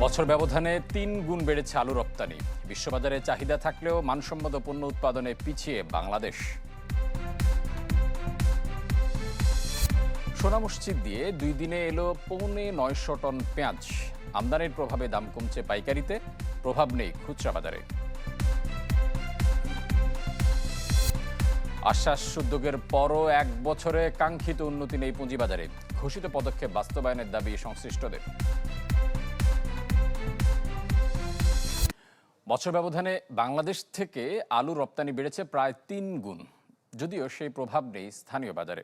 বছর ব্যবধানে তিন গুণ বেড়েছে আলু রপ্তানি। বিশ্ববাজারে চাহিদা থাকলেও মানসম্মত পণ্য উৎপাদনে পিছিয়ে বাংলাদেশ। সোনা মসজিদ দিয়ে দুই দিনে এলো পৌনে নয়শো টন পেঁয়াজ। আমদানির প্রভাবে দাম কমছে পাইকারিতে, প্রভাব নেই খুচরা বাজারে। আশ্বাস উদ্যোগের পরও এক বছরে কাঙ্ক্ষিত উন্নতি নেই পুঁজিবাজারে। ঘোষিত পদক্ষেপ বাস্তবায়নের দাবি সংশ্লিষ্টদের। বছর ব্যবধানে বাংলাদেশ থেকে আলু রপ্তানি বেড়েছে প্রায় তিন গুণ। যদিও সেই প্রভাব নেই স্থানীয় বাজারে।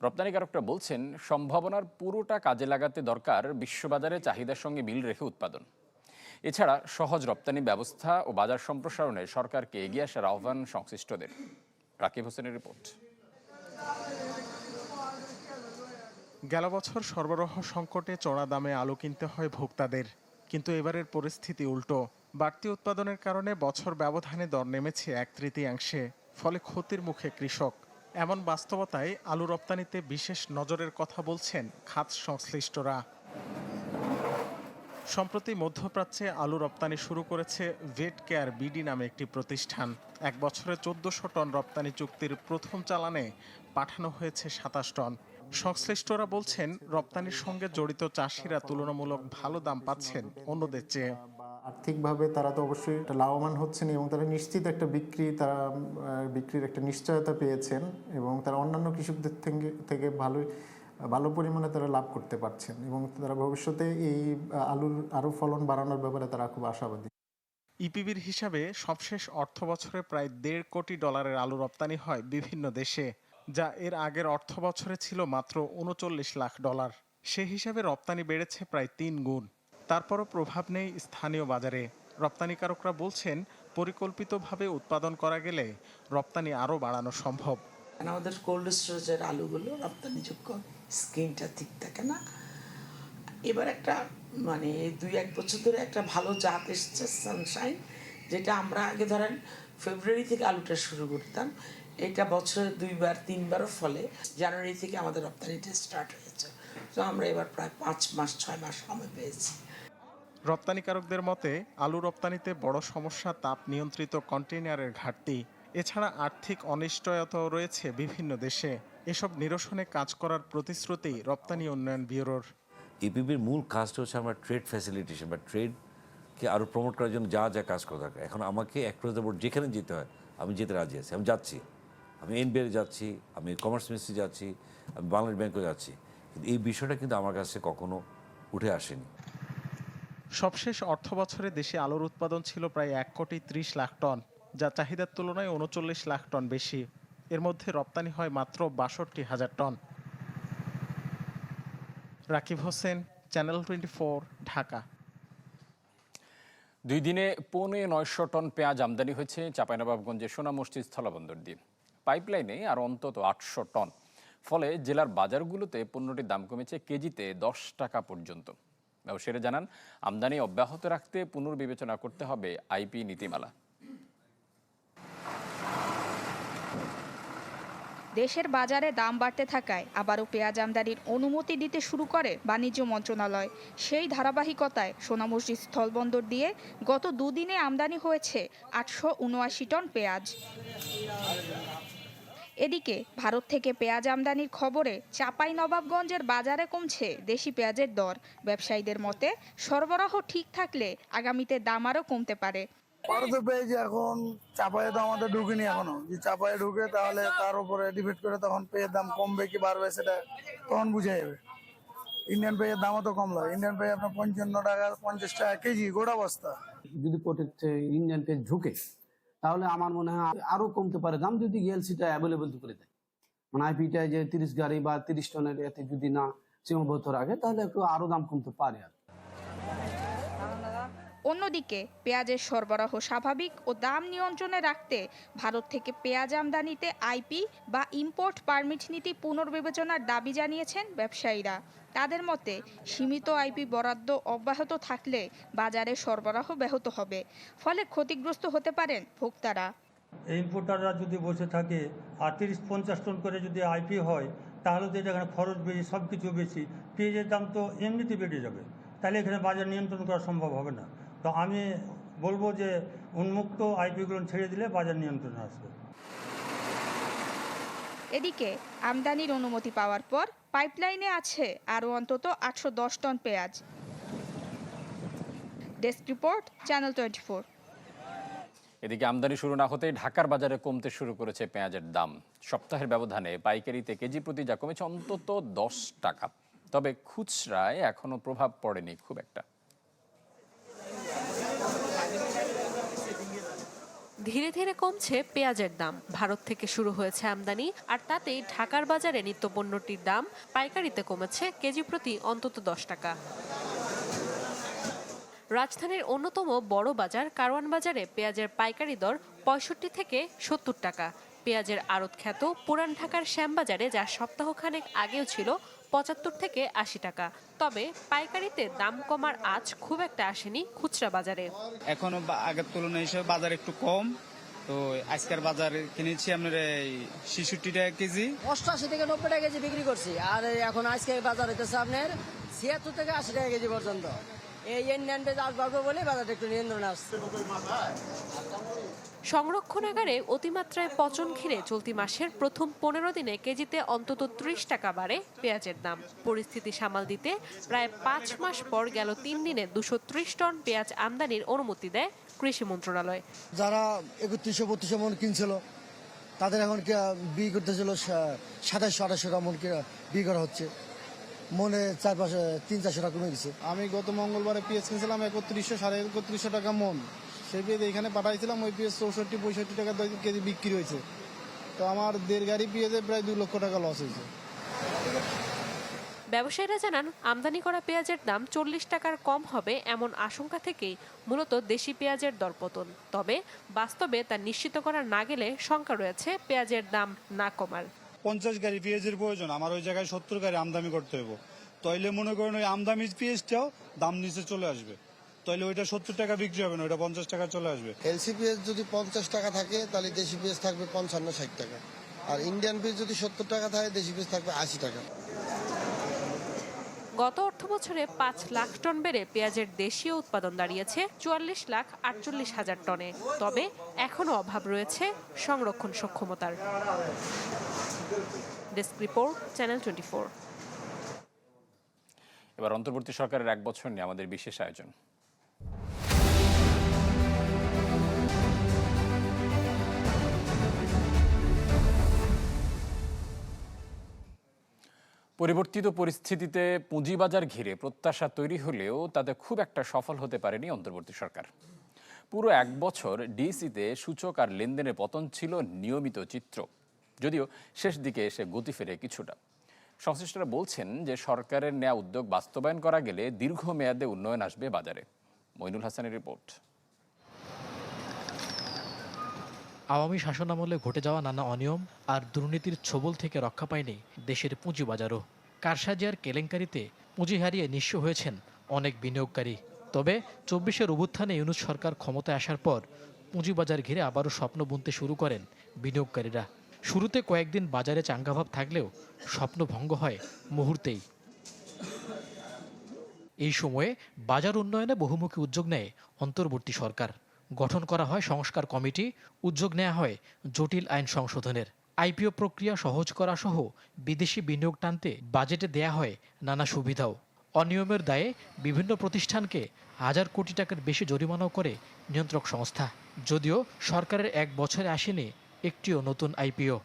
রপ্তানিকারকরা বলছেন, সম্ভাবনার পুরোটা কাজে লাগাতে দরকার বিশ্ববাজারে চাহিদার সঙ্গে মিল রেখে উৎপাদন। এছাড়া সহজ রপ্তানি ব্যবস্থা ও বাজার সম্প্রসারণে সরকারকে এগিয়ে আসার আহ্বান সংশ্লিষ্টদের। রাকিব হোসেনের রিপোর্ট। গেল বছর সরবরাহ সংকটে চড়া দামে আলু কিনতে হয় ভোক্তাদের, কিন্তু এবারের পরিস্থিতি উল্টো। বাড়তি উৎপাদনের কারণে বছর ব্যবধানে দর নেমেছে এক তৃতীয়াংশে, ফলে ক্ষতির মুখে কৃষক। এমন বাস্তবতায় আলু রপ্তানিতে বিশেষ নজরের কথা বলছেন খাত সংশ্লিষ্টরা। সম্প্রতি মধ্যপ্রাচ্যে আলু রপ্তানি শুরু করেছে ভেট কেয়ার বিডি নামে একটি প্রতিষ্ঠান। এক বছরে চোদ্দশো টন রপ্তানি চুক্তির প্রথম চালানে পাঠানো হয়েছে সাতাশ টন। সংশ্লিষ্টরা বলছেন, রপ্তানির সঙ্গে জড়িত চাষিরা তুলনামূলক ভালো দাম পাচ্ছেন অন্যদের চেয়ে। আর্থিকভাবে তারা তো অবশ্যই একটা লাভবান হচ্ছেন এবং তারা নিশ্চিত একটা বিক্রি, তারা বিক্রির একটা নিশ্চয়তা পেয়েছেন এবং তারা অন্যান্য কৃষকদের থেকে থেকে ভালোই ভালো পরিমাণে তারা লাভ করতে পারছেন এবং তারা ভবিষ্যতে এই আলুর, আরও ফলন বাড়ানোর ব্যাপারে তারা খুব আশাবাদী। ইপিবির হিসাবে সবশেষ অর্থ বছরে প্রায় দেড় কোটি ডলারের আলু রপ্তানি হয় বিভিন্ন দেশে, যা এর আগের অর্থ বছরে ছিল মাত্র উনচল্লিশ লাখ ডলার। সে হিসাবে রপ্তানি বেড়েছে প্রায় তিন গুণ। তারপরও প্রভাব নেই স্থানীয় বাজারে। রপ্তানিকারকরা বলছেন, পরিকল্পিতভাবে উৎপাদন করা গেলে রপ্তানি আরও বাড়ানো সম্ভব। আমাদের কোল্ড স্টোরেজের আলুগুলো রপ্তানিযোগ্য স্কিনটা ঠিক থাকে না। এবার একটা মানে দুই এক বছর ধরে একটা ভালো জাত এসছে সানশাইন যেটা আমরা আগে ধরেন ফেব্রুয়ারি থেকে আলুটা শুরু করতাম। এটা বছরে দুইবার, তিনবারও ফলে জানুয়ারি থেকে আমাদের রপ্তানিটা স্টার্ট হয়েছে। তো আমরা এবার প্রায় পাঁচ মাস, ছয় মাস সময় পেয়েছি। রপ্তানিকারকদের মতে, আলু রপ্তানিতে বড় সমস্যা তাপ নিয়ন্ত্রিত কন্টেইনারের ঘাটতি। এছাড়া আর্থিক অনিশ্চয়তাও রয়েছে বিভিন্ন দেশে। এসব নিরসনে কাজ করার প্রতিশ্রুতি রপ্তানি উন্নয়ন ব্যুরোর। ইপিবির মূল কাজটা হচ্ছে আমরা ট্রেড ফ্যাসিলিটেশন বা ট্রেডকে আরও প্রমোট করার জন্য যা যা কাজ করা দরকার। এখন আমাকে অ্যাক্রস দ্য বোর্ড যেখানে যেতে হয়, আমি যেতে রাজি আছি, আমি যাচ্ছি। আমি এনবিআর যাচ্ছি, আমি কমার্স মিনিস্ট্রি যাচ্ছি, আমি বাংলাদেশ ব্যাংকে যাচ্ছি। কিন্তু এই বিষয়টা কিন্তু আমার কাছে কখনো উঠে আসেনি। সবশেষ অর্থ বছরে দেশে আলুর উৎপাদন ছিল প্রায় এক কোটি ত্রিশ লাখ টন, যা চাহিদার তুলনায় উনচল্লিশ লাখ টন বেশি। এর মধ্যে রপ্তানি হয় মাত্র বাষট্টি হাজার ton. Rakib Hossain, channel twenty four, Dhaka. দুই দিনে পৌনে নয়শো টন পেঁয়াজ আমদানি হয়েছে চাঁপাইনবাবগঞ্জের সোনা মসজিদ স্থলবন্দর দিয়ে পাইপলাইনে আর অন্তত আটশো টন। ফলে জেলার বাজারগুলোতে পণ্যটির দাম কমেছে কেজিতে দশ টাকা পর্যন্ত। ব্যবসায়ীরা জানান। আমদানি অব্যাহত রাখতে পুনর্বিবেচনা করতে হবে আইপি নীতিমালা। দেশের বাজারে দাম বাড়তে থাকায় আবারও পেঁয়াজ আমদানির অনুমতি দিতে শুরু করে বাণিজ্য মন্ত্রণালয়। সেই ধারাবাহিকতায় সোনা মসজিদ স্থলবন্দর দিয়ে গত দুদিনে আমদানি হয়েছে আটশো উনআশি টন পেঁয়াজ। এদিকে ভারত থেকে পেঁয়াজ আমদানির খবরে চাপাই নবাবগঞ্জের বাজারে কমছে দেশি পেঁয়াজের দর। ব্যবসায়ীদের মতে সরবরাহ ঠিক থাকলে আগামীতে দাম আরও কমতে পারে। ভারতে পেয়েছি এখন চাপায়ে তো আমাদের ঢুকিনি এখনও। যদি চাপায়ে ঢুকে তাহলে তার উপরে ডিপেন্ড করে তখন পেয়ের দাম কমবে কি বাড়বে সেটা তখন বুঝে যাবে। ইন্ডিয়ান পেয়ের দামও তো কম লাগে ইন্ডিয়ান পেয়ে আপনার পঞ্চান্ন টাকা পঞ্চাশ টাকা কেজি গোটা বস্তা। যদি প্রোটেক্ট ইন্ডিয়ান পেজ ঢুকে তাহলে আমার মনে হয় আরও কমতে পারে দাম যদি এলসিটা অ্যাভেলেবেল করে দেয় মানে আইপিটা যে তিরিশ গাড়ি বা তিরিশ টনের এতে যদি না সীমাবদ্ধ রাখে, তাহলে একটু আরও দাম কমতে পারে আর। অন্যদিকে পেঁয়াজের সরবরাহ স্বাভাবিক ও দাম নিয়ন্ত্রণে রাখতে ভারত থেকে পেঁয়াজ আমদানিতে আইপি বা ইম্পোর্ট পারমিট নীতি পুনর্বিবেচনার দাবি জানিয়েছেন ব্যবসায়ীরা। তাদের মতে, সীমিত আইপি বরাদ্দ অব্যাহত থাকলে বাজারে সরবরাহ ব্যাহত হবে, ফলে ক্ষতিগ্রস্ত হতে পারেন ভোক্তারা। ইম্পোর্টাররা যদি বসে থাকে আর তিরিশ পঞ্চাশ টন করে যদি আইপি হয়, তাহলে তো এখানে খরচ বেশি সব কিছু বেশি। পেঁয়াজের দাম তো এমনিতে বেড়ে যাবে। তাহলে এখানে বাজার নিয়ন্ত্রণ করা সম্ভব হবে না। তো আমি বলব যে উন্মুক্ত আইপিগুলো ছেড়ে দিলে বাজার নিয়ন্ত্রণে আসবে। এদিকে আমদানির অনুমতি পাওয়ার পর পাইপলাইনে আছে আরও অন্তত আটশো দশ টন পেঁয়াজ। Desk report channel twenty four. এদিকে আমদানি শুরু না হতেই ঢাকার বাজারে কমতে শুরু করেছে পেঁয়াজের দাম। সপ্তাহের ব্যবধানে পাইকারিতে কেজি প্রতি যা কমেছে অন্তত দশ টাকা। তবে খুচরায় এখনও প্রভাব পড়েনি খুব একটা। ধীরে ধীরে কমছে পেঁয়াজের দাম। ভারত থেকে শুরু হয়েছে আমদানি, আর তাতেই ঢাকার বাজারে নিত্যপণ্যটির দাম পাইকারিতে কমেছে কেজি প্রতি অন্তত দশ টাকা। রাজধানীর অন্যতম বড় বাজার কারওয়ান বাজারে পেঁয়াজের পাইকারি দর পঁয়ষট্টি থেকে সত্তর টাকা। পেঁয়াজের আড়ত খ্যাত পুরান ঢাকার শ্যামবাজারে যা সপ্তাহখানেক আগেও ছিল পঁচাত্তর থেকে আশি টাকা। তবে পাইকারিতে দাম কমার আজ খুব একটা আসেনি খুচরা বাজারে। এখনও বা- আগের তুলনায় হিসেবে বাজার একটু কম। তো আজকের বাজার কিনেছি আপনার এই ছেষট্টি টাকা কেজি। অষ্টআশি থেকে নব্বই টাকা কেজি বিক্রি করছি। আর এখন আজকের বাজার হইতেছে আপনার ছিয়াত্তর থেকে আশি টাকা কেজি পর্যন্ত। এই ইন্ডিয়ান পেজ আসবার বলে বাজারটা একটু নিয়ন্ত্রণে আসছে। সংরক্ষণাগারে অতিমাত্রায় পচন ঘিরে চলতি মাসের প্রথম পনেরো দিনে কেজিতে অন্তত ত্রিশ টাকা বাড়ে পেঁয়াজের দাম। পরিস্থিতি সামাল দিতে প্রায় পাঁচ মাস পর গেল তিন দিনে দুশো ত্রিশ টন পেঁয়াজ আমদানির অনুমতি দেয় কৃষি মন্ত্রণালয়। যারা একত্রিশশো বত্রিশশো মন কিনছিল তাদের এখন বিক্রি করতেছিল সাতাশশো আঠাশশো টাকা মন কি- বিক্রি করা হচ্ছে। মনে চার পাঁচশো তিন চারশো টাকা কমে গেছে। আমি গত মঙ্গলবারে পেঁয়াজ কিনছিলাম একত্রিশশো সাড়ে একত্রিশশো টাকা মন। সেই পেঁয়াজ এখানে পাঠাইছিলাম ওই পিএস চৌষট্টি পঁয়ষট্টি টাকা কেজি বিক্রি হয়েছে। তো আমার দেড় গাড়ি পেঁয়াজে প্রায় দু লক্ষ টাকা লস হয়েছে। ব্যবসায়ীরা জানান আমদানি করা পেঁয়াজের দাম চল্লিশ টাকার কম হবে এমন আশঙ্কা থেকেই মূলত দেশি পেঁয়াজের দরপতন। তবে বাস্তবে তা নিশ্চিত করা না গেলে শঙ্কা রয়েছে পেঁয়াজের দাম না কমার। পঞ্চাশ গাড়ি পেঁয়াজের প্রয়োজন আমার ওই জায়গায় সত্তর গাড়ি আমদানি করতে হবে তাইলে মনে করেন ওই আমদামি পেঁয়াজটাও দাম নিচে চলে আসবে। তাইলে ওইটা সত্তর টাকা বিক্রি হবে না ওইটা পঞ্চাশ টাকা চলে আসবে। এলসি পেঁয়াজ যদি পঞ্চাশ টাকা থাকে তাহলে দেশি পেঁয়াজ থাকবে পঞ্চান্ন ষাট টাকা। আর ইন্ডিয়ান পেঁয়াজ যদি সত্তর টাকা থাকে দেশি পেঁয়াজ থাকবে আশি টাকা। গত অর্থ বছরে পাঁচ লাখ টন বেড়ে পেঁয়াজের দেশীয় উৎপাদন দাঁড়িয়েছে চুয়াল্লিশ লাখ আটচল্লিশ হাজার টনে। তবে এখনও অভাব রয়েছে সংরক্ষণ সক্ষমতার। ডেস্ক রিপোর্ট চ্যানেল টোয়েন্টি এবার অন্তর্বর্তী সরকারের এক বছর নিয়ে আমাদের বিশেষ আয়োজন। পরিবর্তিত পরিস্থিতিতে পুঁজিবাজার ঘিরে প্রত্যাশা তৈরি হলেও তাতে খুব একটা সফল হতে পারেনি অন্তর্বর্তী সরকার। পুরো এক বছর ডিসিতে সূচক আর লেনদেনের পতন ছিল নিয়মিত চিত্র। যদিও শেষ দিকে এসে গতি ফেরে কিছুটা। সংশ্লিষ্টরা বলছেন যে সরকারের নেওয়া উদ্যোগ বাস্তবায়ন করা গেলে দীর্ঘমেয়াদে উন্নয়ন আসবে বাজারে। মইনুল হাসানের রিপোর্ট। আওয়ামী শাসনামলে ঘটে যাওয়া নানা অনিয়ম আর দুর্নীতির ছোবল থেকে রক্ষা পায়নি দেশের পুঁজিবাজারও কারসাজি আর কেলেঙ্কারিতে পুঁজি হারিয়ে নিঃস্ব হয়েছেন অনেক বিনিয়োগকারী। তবে চব্বিশের অভ্যুত্থানে ইউনুস সরকার ক্ষমতায় আসার পর পুঁজিবাজার ঘিরে আবারও স্বপ্ন বুনতে শুরু করেন বিনিয়োগকারীরা। শুরুতে কয়েকদিন বাজারে চাঙ্গাভাব থাকলেও স্বপ্ন ভঙ্গ হয় মুহূর্তেই। এই সময়ে বাজার উন্নয়নে বহুমুখী উদ্যোগ নেয় অন্তর্বর্তী সরকার। গঠন করা হয় সংস্কার কমিটি, উদ্যোগ নেওয়া হয় জটিল আইন সংশোধনের। আইপিও প্রক্রিয়া সহজ করা সহ বিদেশি বিনিয়োগ টানতে বাজেটে দেয়া হয় নানা সুবিধাও। অনিয়মের দায়ে বিভিন্ন প্রতিষ্ঠানকে হাজার কোটি টাকার বেশি জরিমানাও করে নিয়ন্ত্রক সংস্থা। যদিও সরকারের এক বছরে আসেনি একটিও নতুন আইপিও।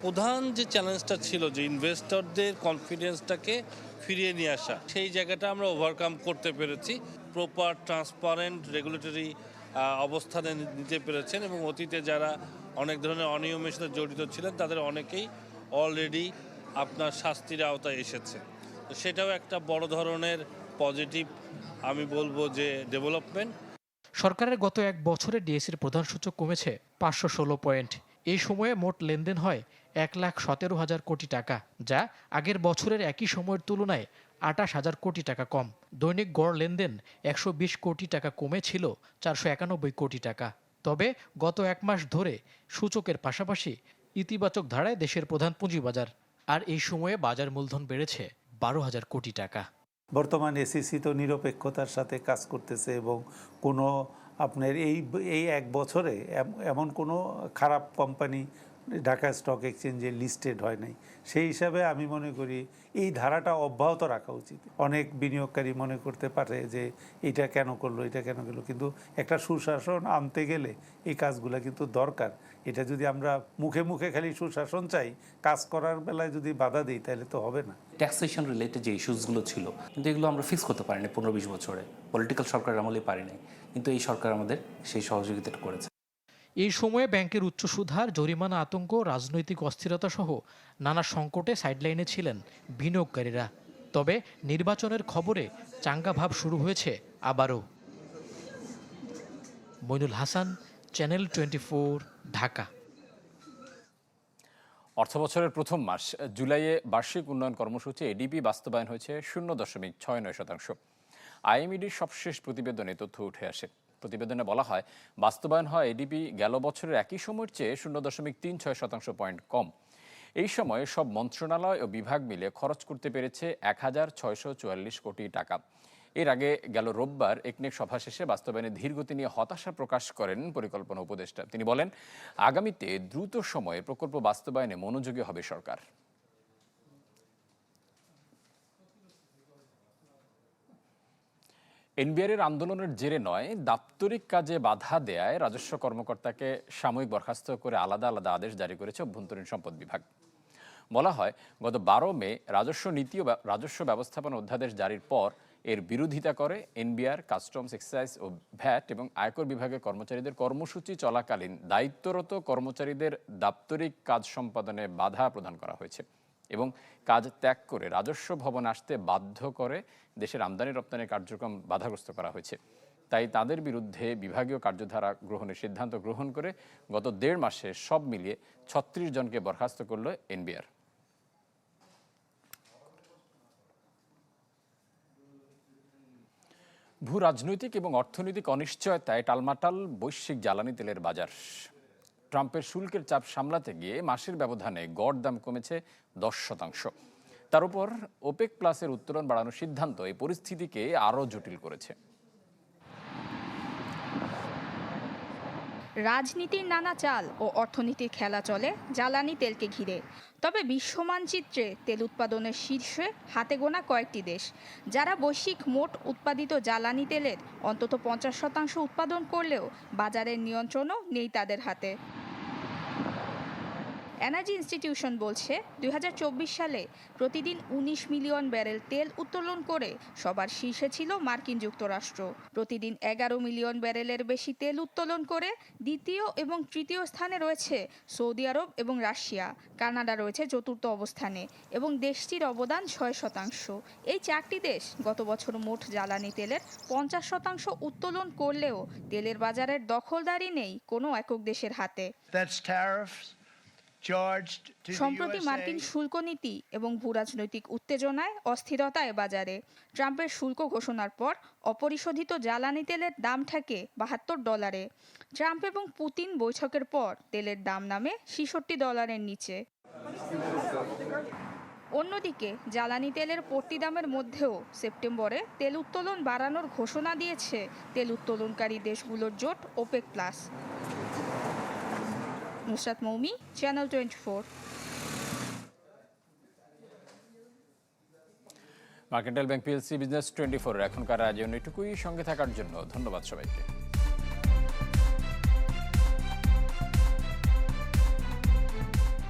প্রধান যে চ্যালেঞ্জটা ছিল যে ইনভেস্টরদের কনফিডেন্সটাকে ফিরিয়ে নিয়ে আসা সেই জায়গাটা আমরা ওভারকাম করতে পেরেছি। প্রপার ট্রান্সপারেন্ট রেগুলেটরি অবস্থানে নিতে পেরেছেন এবং অতীতে যারা অনেক ধরনের অনিয়মের সাথে জড়িত ছিলেন তাদের অনেকেই অলরেডি আপনার শাস্তির আওতায় এসেছে। তো সেটাও একটা বড় ধরনের পজিটিভ আমি বলব যে ডেভেলপমেন্ট সরকারের গত এক বছরে ডিএসির প্রধান সূচক কমেছে পাঁচশো ষোলো পয়েন্ট। এই সময়ে মোট লেনদেন হয় এক লাখ সতেরো হাজার কোটি টাকা, যা আগের বছরের একই সময়ের তুলনায় আটাশ হাজার কোটি টাকা কম। দৈনিক গড় লেনদেন একশো বিশ কোটি টাকা কমে ছিল চারশো একানব্বই কোটি টাকা। তবে গত এক মাস ধরে সূচকের পাশাপাশি ইতিবাচক ধারায় দেশের প্রধান পুঁজিবাজার, আর এই সময়ে বাজার মূলধন বেড়েছে বারো হাজার কোটি টাকা। বর্তমান এসিসি তো নিরপেক্ষতার সাথে কাজ করতেছে এবং কোনো আপনার এই এই এক বছরে এমন কোনো খারাপ কোম্পানি ঢাকা স্টক এক্সচেঞ্জে লিস্টেড হয় নাই। সেই হিসাবে আমি মনে করি এই ধারাটা অব্যাহত রাখা উচিত। অনেক বিনিয়োগকারী মনে করতে পারে যে এটা কেন করল, এটা কেন করল, কিন্তু একটা সুশাসন আনতে গেলে এই কাজগুলো কিন্তু দরকার। এটা যদি আমরা মুখে মুখে খালি সুশাসন চাই কাজ করার বেলায় যদি বাধা দিই তাহলে তো হবে না। ট্যাক্সেশন রিলেটেড যে ইস্যুসগুলো ছিল কিন্তু এগুলো আমরা ফিক্স করতে পারিনি পনেরো বিশ বছরে। পলিটিক্যাল সরকার আমলে পারি নাই কিন্তু এই সরকার আমাদের সেই সহযোগিতাটা করেছে। এই সময়ে ব্যাংকের উচ্চ সুধার জরিমানা আতঙ্ক রাজনৈতিক অস্থিরতা সহ নানা সংকটে সাইডলাইনে ছিলেন বিনিয়োগকারীরা। তবে নির্বাচনের খবরে চাঙ্গা ভাব শুরু হয়েছে আবারও। Moinul Hasan channel twenty Dhaka. অর্থবছরের প্রথম মাস, জুলাইয়ে বার্ষিক উন্নয়ন কর্মসূচি এডিপি বাস্তবায়ন হয়েছে শূন্য দশমিক ছয় নয় শতাংশ। আইএমইডির সবশেষ প্রতিবেদনে তথ্য উঠে আসে। প্রতিবেদনে বলা হয়, বাস্তবায়ন হয় এডিপি গেল বছরের একই সময়ের চেয়ে শূন্য দশমিক তিন ছয় শতাংশ পয়েন্ট কম। এই সময়ে সব মন্ত্রণালয় ও বিভাগ মিলে খরচ করতে পেরেছে এক হাজার ছয়শো চুয়াল্লিশ কোটি টাকা। এর আগে গেল রোববার একনেক সভা শেষে বাস্তবায়নে ধীরগতি নিয়ে হতাশা প্রকাশ করেন পরিকল্পনা উপদেষ্টা। তিনি বলেন, আগামীতে দ্রুত সময়ে প্রকল্প বাস্তবায়নে মনোযোগী হবে সরকার। এনবিআরের আন্দোলনের জেরে নয়, দাপ্তরিক কাজে বাধা দেয়ায় রাজস্ব কর্মকর্তাকে সাময়িক বরখাস্ত করে আলাদা আলাদা আদেশ জারি করেছে অভ্যন্তরীণ সম্পদ বিভাগ। বলা হয়, গত বারো মে রাজস্ব নীতি ও রাজস্ব ব্যবস্থাপনা অধ্যাদেশ জারির পর এর বিরোধিতা করে এনবিআর, কাস্টমস এক্সাইজ ও ভ্যাট এবং আয়কর বিভাগের কর্মচারীদের কর্মসূচি চলাকালীন দায়িত্বরত কর্মচারীদের দাপ্তরিক কাজ সম্পাদনে বাধা প্রদান করা হয়েছে এবং কাজ ত্যাগ করে রাজস্ব ভবন আসতে বাধ্য করে দেশের আমদানি রপ্তানি কার্যক্রম বাধাগ্রস্ত করা হয়েছে। তাই তাদের বিরুদ্ধে বিভাগীয় কার্যধারা গ্রহণের সিদ্ধান্ত গ্রহণ করে গত দেড় মাসে সব মিলিয়ে ছত্রিশ জনকে বরখাস্ত করল এনবিআর। ভূ রাজনৈতিক এবং অর্থনৈতিক অনিশ্চয়তায় টালমাটাল বৈশ্বিক জ্বালানি তেলের বাজার। ট্রাম্পের শুল্কের চাপ সামলাতে গিয়ে মাসের ব্যবধানে গড় দাম কমেছে দশ শতাংশ। তার উপর ওপেক প্লাসের উত্তোলন বাড়ানোর সিদ্ধান্ত এই পরিস্থিতিকে আরও জটিল করেছে। রাজনীতির নানা চাল ও অর্থনীতির খেলা চলে জ্বালানি তেলকে ঘিরে। তবে বিশ্ব মানচিত্রে তেল উৎপাদনের শীর্ষে হাতে গোনা কয়েকটি দেশ, যারা বৈশ্বিক মোট উৎপাদিত জ্বালানি তেলের অন্তত পঞ্চাশ শতাংশ উৎপাদন করলেও বাজারের নিয়ন্ত্রণও নেই তাদের হাতে। এনার্জি ইনস্টিটিউশন বলছে, দুই হাজার চব্বিশ সালে প্রতিদিন ১৯ মিলিয়ন ব্যারেল তেল উত্তোলন করে সবার শীর্ষে ছিল মার্কিন যুক্তরাষ্ট্র। প্রতিদিন এগারো মিলিয়ন ব্যারেলের বেশি তেল উত্তোলন করে দ্বিতীয় এবং তৃতীয় স্থানে রয়েছে সৌদি আরব এবং রাশিয়া। কানাডা রয়েছে চতুর্থ অবস্থানে এবং দেশটির অবদান ছয় শতাংশ। এই চারটি দেশ গত বছর মোট জ্বালানি তেলের পঞ্চাশ শতাংশ উত্তোলন করলেও তেলের বাজারের দখলদারি নেই কোনো একক দেশের হাতে। সম্প্রতি মার্কিন শুল্ক নীতি এবং ভূরাজনৈতিক উত্তেজনায় অস্থিরতায় বাজারে ট্রাম্পের শুল্ক ঘোষণার পর অপরিশোধিত জ্বালানি তেলের দাম ঠেকে বাহাত্তর ডলারে। ট্রাম্প এবং পুতিন বৈঠকের পর তেলের দাম নামে ছিষট্টি ডলারের নিচে। অন্যদিকে জ্বালানি তেলের পট্টি দামের মধ্যেও সেপ্টেম্বরে তেল উত্তোলন বাড়ানোর ঘোষণা দিয়েছে তেল উত্তোলনকারী দেশগুলোর জোট OPEC plus. Nusrat Moumi channel twenty four mercantile bank PLC business twenty four এখনকার আয়োজন এটুকুই সঙ্গে থাকার জন্য ধন্যবাদ সবাইকে।